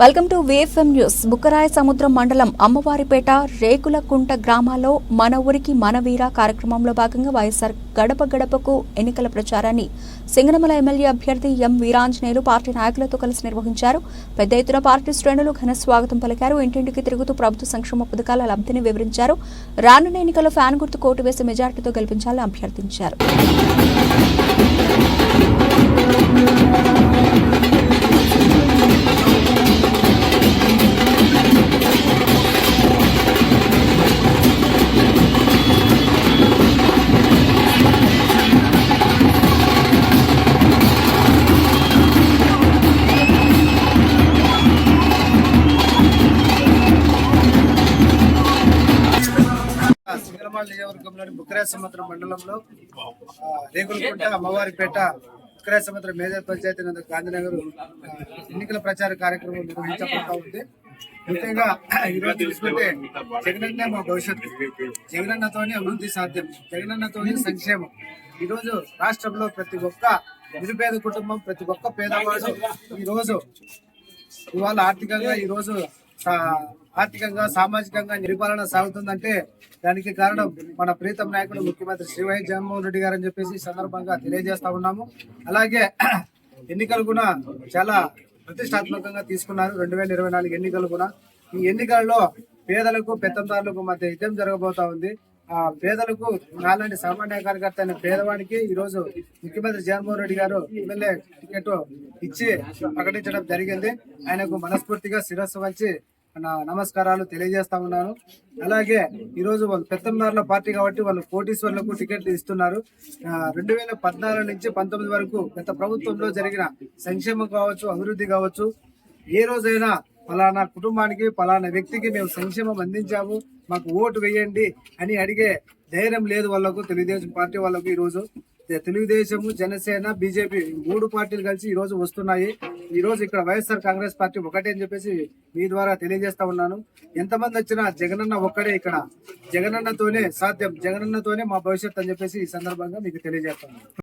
Welcome to VFM news Bukkaraya Samudram మండలం అమ్మవారిపేట రేకులకుంట గ్రామాల్లో మన ఊరికి మన వీర కార్యక్రమంలో భాగంగా వైఎస్ఆర్ గడప గడపకు ఎన్నికల ప్రచారాన్ని సింగనమల ఎమ్మెల్యే అభ్యర్థి ఎం వీరాంజనేయులు పార్టీ నాయకులతో కలిసి నిర్వహించారు. పెద్ద ఎత్తున పార్టీ శ్రేణులు ఘన స్వాగతం పలికారు. ఇంటింటికి తిరుగుతూ ప్రభుత్వ సంక్షేమ పథకాల లబ్ధిని వివరించారు. రానున్న ఎన్నికల్లో ఫ్యాన్ గుర్తు కోటు వేసి మెజార్టీతో గెలిపించాలని అభ్యర్థించారు. సింగరమాల నియోజకవర్గంలోని బుక్కరాజ సముద్రం మండలంలో రేగులకుంట అమ్మవారిపేట బుక్కరాజ సముద్రం మేజర్ పంచాయతీ నందు గాంధీనగర్ ఎన్నికల ప్రచార కార్యక్రమం నిర్వహించబడతా ఉంది. ముఖ్యంగా ఈ రోజు చూసుకుంటే జగనన్న మా భవిష్యత్తు. జగనన్నతోనే అభివృద్ధి సాధ్యం. జగనన్నతోనే సంక్షేమం. ఈ రోజు రాష్ట్రంలో ప్రతి ఒక్క నిరుపేద కుటుంబం ప్రతి ఒక్క పేదవాడు ఈ రోజు ఇవాళ ఆర్థికంగా ఈ రోజు ఆర్థికంగా సామాజికంగా నిర్పాలన సాగుతుందంటే దానికి కారణం మన ప్రీతం నాయకుడు ముఖ్యమంత్రి శ్రీ వైఎస్ జగన్మోహన్ రెడ్డి గారు అని చెప్పేసి సందర్భంగా తెలియజేస్తా ఉన్నాము. అలాగే ఎన్నికలు కూడా చాలా ప్రతిష్టాత్మకంగా తీసుకున్నారు. రెండు వేల ఇరవై నాలుగు ఎన్నికలు కూడా. ఈ ఎన్నికల్లో పేదలకు పెత్తందారులకు మధ్య యుద్ధం జరగబోతా ఉంది. ఆ పేదలకు నాలాంటి సామాన్య కార్యకర్త అయిన పేదవాడికి ఈరోజు ముఖ్యమంత్రి జగన్మోహన్ రెడ్డి గారు ఎమ్మెల్యే టికెట్ ఇచ్చి ప్రకటించడం జరిగింది. ఆయనకు మనస్ఫూర్తిగా శిరస్సు వచ్చి నా నమస్కారాలు తెలియజేస్తా ఉన్నాను. అలాగే ఈరోజు వాళ్ళు పెత్తందారుల పార్టీ కాబట్టి వాళ్ళు కోటీశ్వర్లకు టికెట్లు ఇస్తున్నారు. రెండు వేల పద్నాలుగు నుంచి పంతొమ్మిది వరకు గత ప్రభుత్వంలో జరిగిన సంక్షేమం కావచ్చు అభివృద్ధి కావచ్చు ఏ రోజైనా ఫలానా కుటుంబానికి ఫలానా వ్యక్తికి మేము సంక్షేమం అందించాము మాకు ఓటు వేయండి అని అడిగే ధైర్యం లేదు వాళ్ళకు తెలుగుదేశం పార్టీ వాళ్ళకు ఈరోజు. తెలుగుదేశము తెలుగుదేశం జనసేన బీజేపీ మూడు పార్టీలు కలిసి ఈ రోజు వస్తున్నాయి. ఈ రోజు ఇక్కడ వైఎస్ఆర్ కాంగ్రెస్ పార్టీ ఒకటే అని చెప్పేసి మీ ద్వారా తెలియజేస్తా ఉన్నాను. ఎంతమంది వచ్చినా జగనన్న ఒక్కడే ఇక్కడ. జగనన్నతోనే సాధ్యం. జగనన్నతోనే మా భవిష్యత్ అని చెప్పేసి ఈ సందర్భంగా మీకు తెలియజేస్తాను